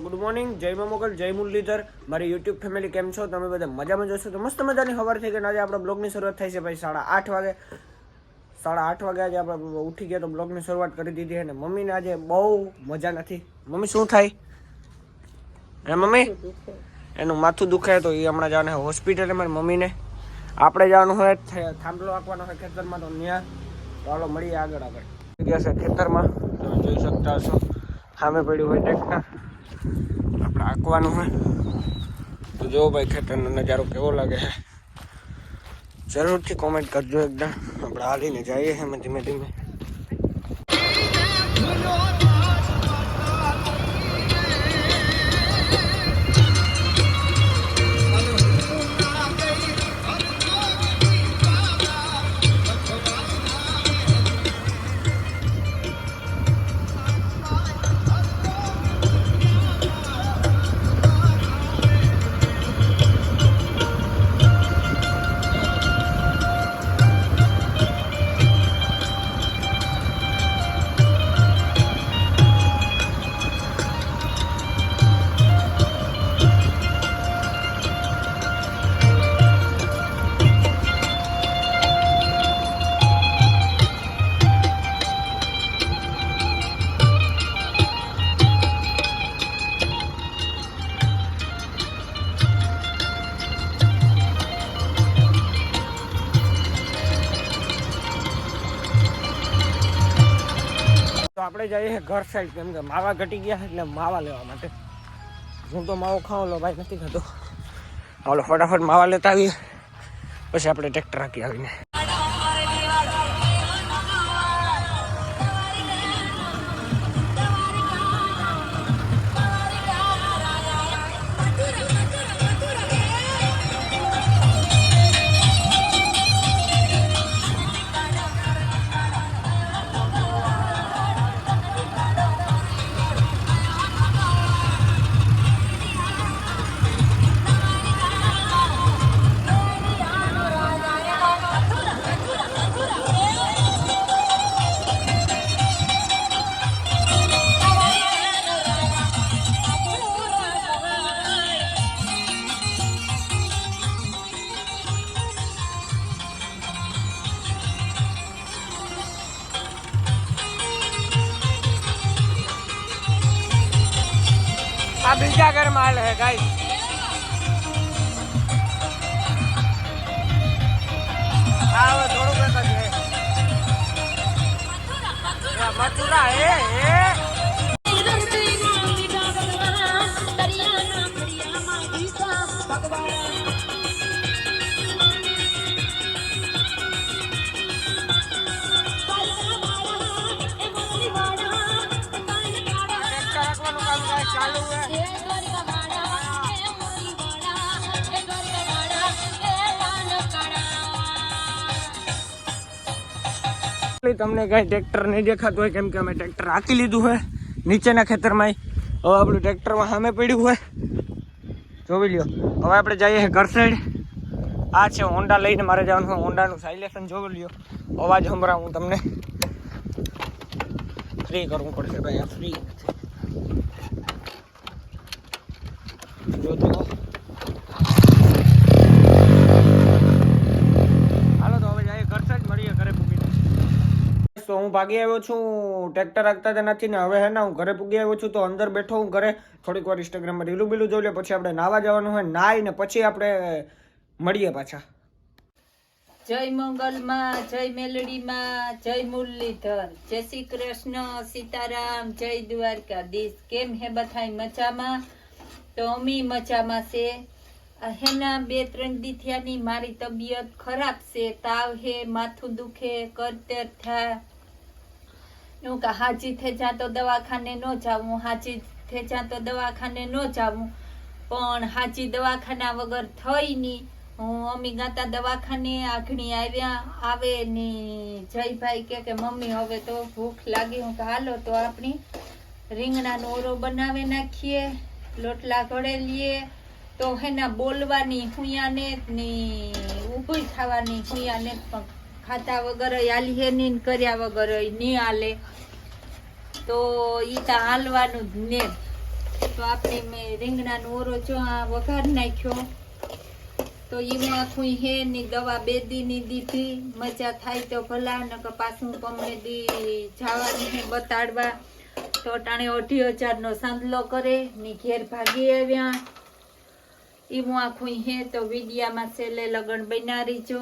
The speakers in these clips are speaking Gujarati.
Good morning. જય મોગલ, જય મુરલીધર. મારી યુટ્યુબ ફેમિલી કેમ છો? તમે બધા મજામાં જોશો તો મસ્ત મજાની ખબર થઈ ગઈ આજે આપણા બ્લોગની શરૂઆત થાય છે ભાઈ. સાડા આઠ વાગે. સાડા આઠ વાગે આજે આપણે ઉઠી ગયા તો બ્લોગની શરૂઆત કરી દીધી અને મમ્મીને આજે બહુ મજા નથી. મમ્મી, શું થાય? હે મમ્મી? એનું માથું દુખે તો એ હમણાં જવાના હોસ્પિટલે મારી મમ્મીને. આપણે જવાનું હોય થાંભલો આપવાનો હોય ખેતરમાં તો ત્યાં ચાલો મળીએ આગળ આગળ. ગયા છે ખેતરમાં. તમે જોઈ શકતા હશો. સામે પડ્યું હોય ટ્રેક્ટર. આપણે આંકવાનું હોય. તો જો ભાઈ ખેતરનો નજારો કેવો લાગે છે. જરૂરથી કોમેન્ટ કરજો એકદમ. આપણે હાલીને જઈએ અમે ધીમે ધીમે. આપણે જઈએ ઘર સાઈડ કેમ કે માવા ઘટી ગયા એટલે માવા લેવા માટે. હું તો માવો ખાઉં, લો ભાઈ, નથી ખાતો હાલો, ફટાફટ માવા લેતા આવીએ. પછી આપણે ટ્રેક્ટર રાખી આવીને. આ બીજા ઘર માલ હે ગાઈસ આ હવે થોડુંક જ છે મથુરા હે હે તમને કઈ ટ્રેક્ટર નહીં દેખાતું હોય, કેમ કે અમે ટ્રેક્ટર રાખી લીધું હોય, નીચેના ખેતરમાં હવે આપણું ટ્રેક્ટરમાં સામે પડ્યું હોય. જોવી લ્યો. હવે આપણે જઈએ ઘર સાઈડ આ છે હોન્ડા લઈને મારે જવાનું હોય હોન્ડાનું સાઇલેશન જોવી લ્યો. અવાજ હમણાં હું તમને. ફ્રી કરવું પડશે ભાઈ, આ ફ્રી જો તો હાલો તો હવે જઈએ ઘર સાઈડ મળીએ ઘરે પૂગીને તો હું ભાગી આવ્યો છું, ટ્રેક્ટર રાખતા તો નથી ને હવે હે ને હું ઘરે પૂગી આવ્યો છું તો અંદર બેઠો હું ઘરે. થોડીક વાર ઇન્સ્ટાગ્રામમાં રીલું બીલું જોઈ લે, પછી આપણે નાવા જવાનું હોય નાઈ ને પછી આપણે મળીએ પાછા. જય મંગલમાં, જય મેલડીમાં, જય મુરલીધર. જય શ્રી કૃષ્ણ, સીતારામ, જય દ્વારકાધીશ. કેમ હે બધાય મજામાં? તો અમી મજામાં છે. હેના બે ત્રણ દિથિયાની મારી તબિયત ખરાબ છે. તાવ હે, માથું દુખે, કરતર થાય હું કે હાજી થે જા તો દવાખાને ન જાવું હાજી થે જા તો દવાખાને ન જાવું પણ હાજી દવાખાના વગર થઈ નહીં હું અમી ગાતા દવાખાને આઘણી આવ્યા, આવે ને જયભાઈ કે કે, મમ્મી, હવે તો ભૂખ લાગી. હું કે હાલો, તો આપણી રીંગણાનો ઓરો બનાવી નાખીએ, લોટલા ઘડે લઈએ તો હેના બોલવાની હુંયાને ને ઊભી થવાની હુંયાને પણ ખાતા વગર આલી હે ની કર્યા વગર નહીં હાલે તો ઈ તા હાલવાનું જ ને. તો આપણે મેં રીંગણાનો ઓરો જો આ વઘાર નાખ્યો. તો એમાં આખું હે ની દવા બે દી ની દીધી. મજા થાય તો ભલા, નકર પાછું પમને દી જવાની હે બતાડવા. તો ટાણે અઢી હજાર નો સાંધલો કરે, ની ઘેર ભાગી આવ્યા. એવું આખું હે તો વિડિયામાં છેલ્લે લગ્ન બનારી જો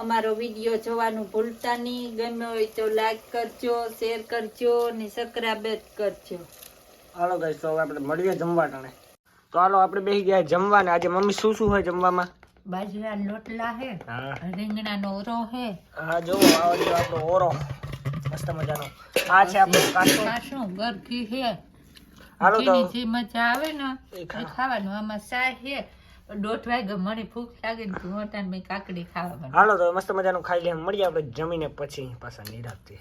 અમારો વીડિયો જોવાનું ભૂલતા નહીં. ગમ્યો હોય તો લાઈક કરજો શેર કરજો ને સબસ્ક્રાઇબ કરજો. હાલો ગાઈસ તો હવે આપણે મળીએ જમવા ટાણે તો હાલો આપણે બેસી ગયા જમવા ને આજે મમ્મી શું શું હોય જમવામાં? બાજરા લોટલા હે રીંગણા રીંગણાનો ઓરો હે. હા જો આવો જો આપણો ઓરો. મસ્ત મજાનો. આ છે આપણો કાચો. કાશું ગરકી હે? હાલો તો. જે મજા આવે ને એ ખાવાનું. આમાં શાક હે. દોઢ વાગે મને ભૂખ લાગે ને તું હોતા મેં કાકડી ખાવા માંડી. હાલો તો મસ્ત મજાનું ખાઈ લઈએ. મળીએ આપણે જમીને પછી પાછા નિરાંતથી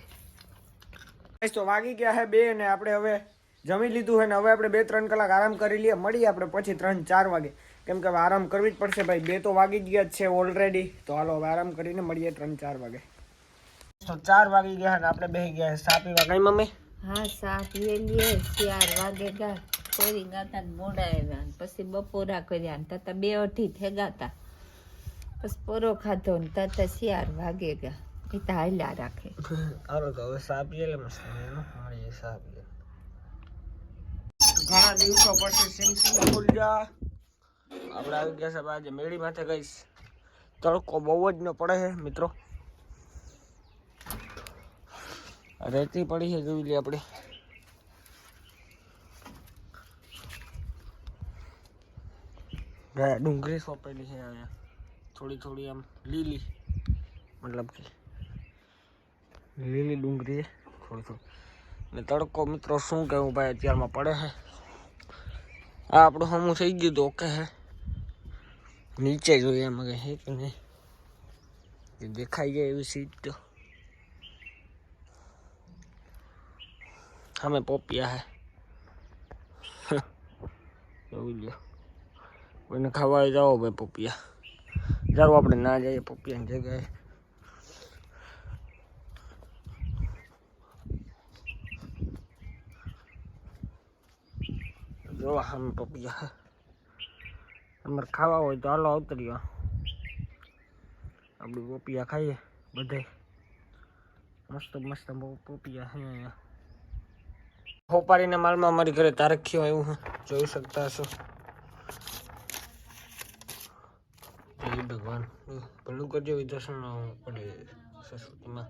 ગાઈસ તો વાગી ગયા હે બે ને આપણે હવે જમી લીધું છે ને હવે આપણે બે ત્રણ કલાક આરામ કરી લઈએ. મળીએ આપણે પછી ત્રણ ચાર વાગે. કેમ કે હવે આરામ કરવી જ પડશે ભાઈ. બે તો વાગી ગયા જ છે ઓલરેડી તો હાલો હવે આરામ કરીને મળીએ ત્રણ ચાર વાગે. તો ચાર વાગી ગયા ને આપણે બે ગયા સાપી વાગે. મમ્મી? હા સાપી લીએ ચાર વાગે ગા કોરી ગાતા મોડા આવ્યા પછી બપોરા કર્યા તાતા બે અઢી થેગાતા પછી પોરો ખાધો ને તાતા શિયાર વાગે ગયા. એ તો હાલ્યા રાખે. હાલો તો હવે ચા પીએ લે મસ્ત મજાનો. મળીએ ચા પીએ ઘણા દિવસો પછી સિંગ ફૂલજા આપણે આવી ગયા સાહેબ આજે મેળી માથે ગઈશ. તડકો બહુ જ ન પડે છે મિત્રો. રેતી પડી છે, જોઈ લઈએ આપણે. ડુંગળી સોંપેલી છે અહીંયા. થોડી થોડી આમ લીલી, મતલબ કે લીલી ડુંગળી થોડી થોડી. ને તડકો મિત્રો શું કહેવું ભાઈ, અત્યારમાં પડે છે. આ આપણું હમું થઈ ગયું તો ઓકે હે નીચે જોઈએ એમ કે હે કે નહીં. દેખાઈ જાય એવી સીટ તો. અમે પોપિયા હે જોઈ લ્યો. કોઈને ખાવા જાઓ ભાઈ પોપિયા જારું આપણે ના જઈએ પોપિયાની જગ્યાએ. જોવા આમ પપિયા તમારે ખાવા હોય તો હાલો આવતરીઓ આપણે પોપિયા ખાઈએ બધે મસ્ત મસ્ત પોપિયા હે હોપારીને માલમાં અમારી ઘરે તારખ્યો એવું જોઈ શકતા હશો જય ભગવાન ભલું કરજો વિદર્શન પડે સરસ્વતીમાં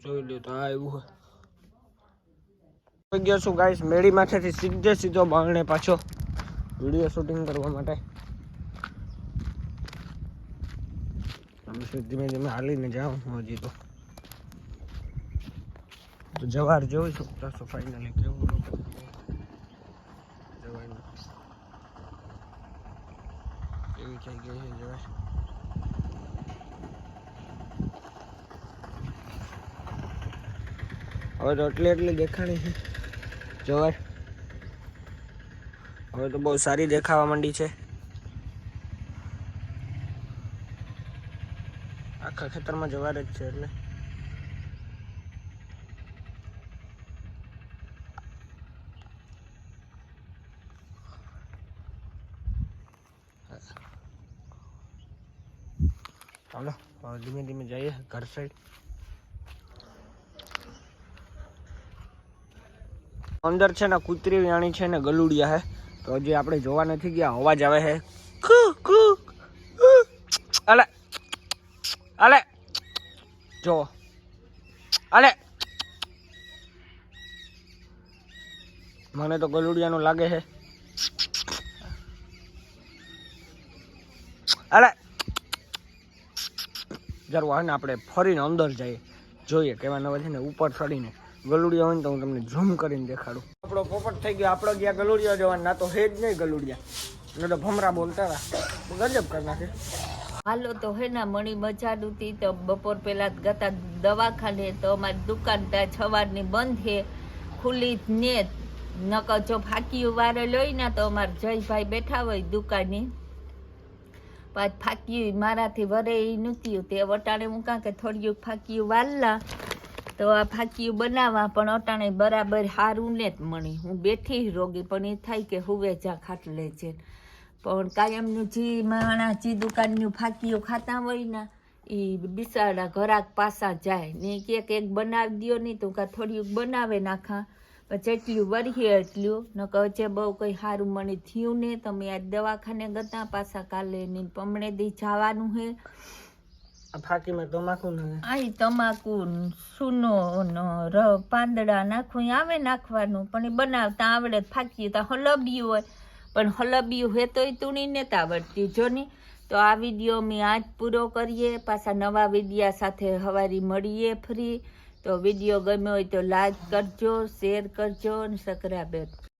જોઈ લ્યો તો આ એવું હોય. ગયો છું ગાઈસ મેળી માથેથી સીધે સીધો બારણે પાછો વીડિયો શૂટિંગ કરવા માટે. ધીમે ધીમે હાલીને જાઉં હું હજી તો. તો જવાર જોઈ છો ફાઇનલી કેવું જવારનું કેવી થઈ ગઈ છે જવાર? હવે તો એટલી એટલી દેખાણી છે. જવાર હવે. તો બહુ સારી દેખાવા માંડી છે. આખા ખેતરમાં જવાર જ છે એટલે. ચાલો ધીમે ધીમે જઈએ ઘર સાઈડ અંદર છે ને કૂતરી વ્યાણી છે ને ગલુડિયા હે. તો હજી આપણે જોવા નથી ગયા, અવાજ આવે કુ અલે. અલે. જો. અલે. મને તો ગલુડિયાનું લાગે છે અલે. જરૂર હા ને આપણે ફરીને અંદર જઈએ. જોઈએ કેવા નવા છે ને, ઉપર ચડીને. ગલુડિયા હોય ને તો હું તમને ઝૂમ કરીને દેખાડું. આપણો પોપટ થઈ ગયો. આપણો ગયા ગલુડિયા જવાનું. ના તો હે જ નહીં ગલુડિયા. એટલે તો ભમરા બોલતા હતા ગજબ કરી નાખે. હાલો તો હે ને મણી મજા હતી તો બપોર પહેલાં ગતા દવાખાને. તો અમારી દુકાન ત્યાં છવારની બંધ છે ખુલ્લી જ ને. નકર જો ફાકી વારે લઈ ને તો અમારા જયભાઈ બેઠા હોય દુકાને. પાછ ફાકી મારાથી વરે એ નહોતી તે વટાણે હું કાં કે થોડી ફાકી વાલલા. તો આ ફાકીયું બનાવવા પણ અટાણે બરાબર સારું ને જ મળી. હું બેઠી રોગી, પણ એ થાય કે હુવે જા ખાટલે છે. પણ કાયમનું જે માણા જે દુકાનનું ફાકીયું ખાતા હોય ને એ બિસાડા ઘરાક પાસા જાય. ને કે એક બનાવી દ્યો નહીં તો કાં થોડીક બનાવે નાખા. એટલું વરીએ એટલું. નકર જે બહુ કંઈ સારું મને થયું ને તમે આજ દવાખાને ગતા પાછા કાલે ને પમણે દી જવાનું હે. આ ફાકીમાં તમાકુ નાખે આ તમાકુ, સૂનો નો ર પાંદડા નાખવું ઈ આવે નાખવાનું, પણ એ બનાવતા આવડે ફાકી તો હલબિયું હોય. પણ હલબિયું હોય તોય તુણીને જ આવડતી જો ની. તો આ વીડિયો મેં આજ પૂરો કરીએ, પાછા નવા વિડીયા સાથે હવારી મળીએ ફરી. તો વીડિયો ગમ્યો હોય તો લાઈક કરજો, શેર કરજો અને સબસ્ક્રાઈબ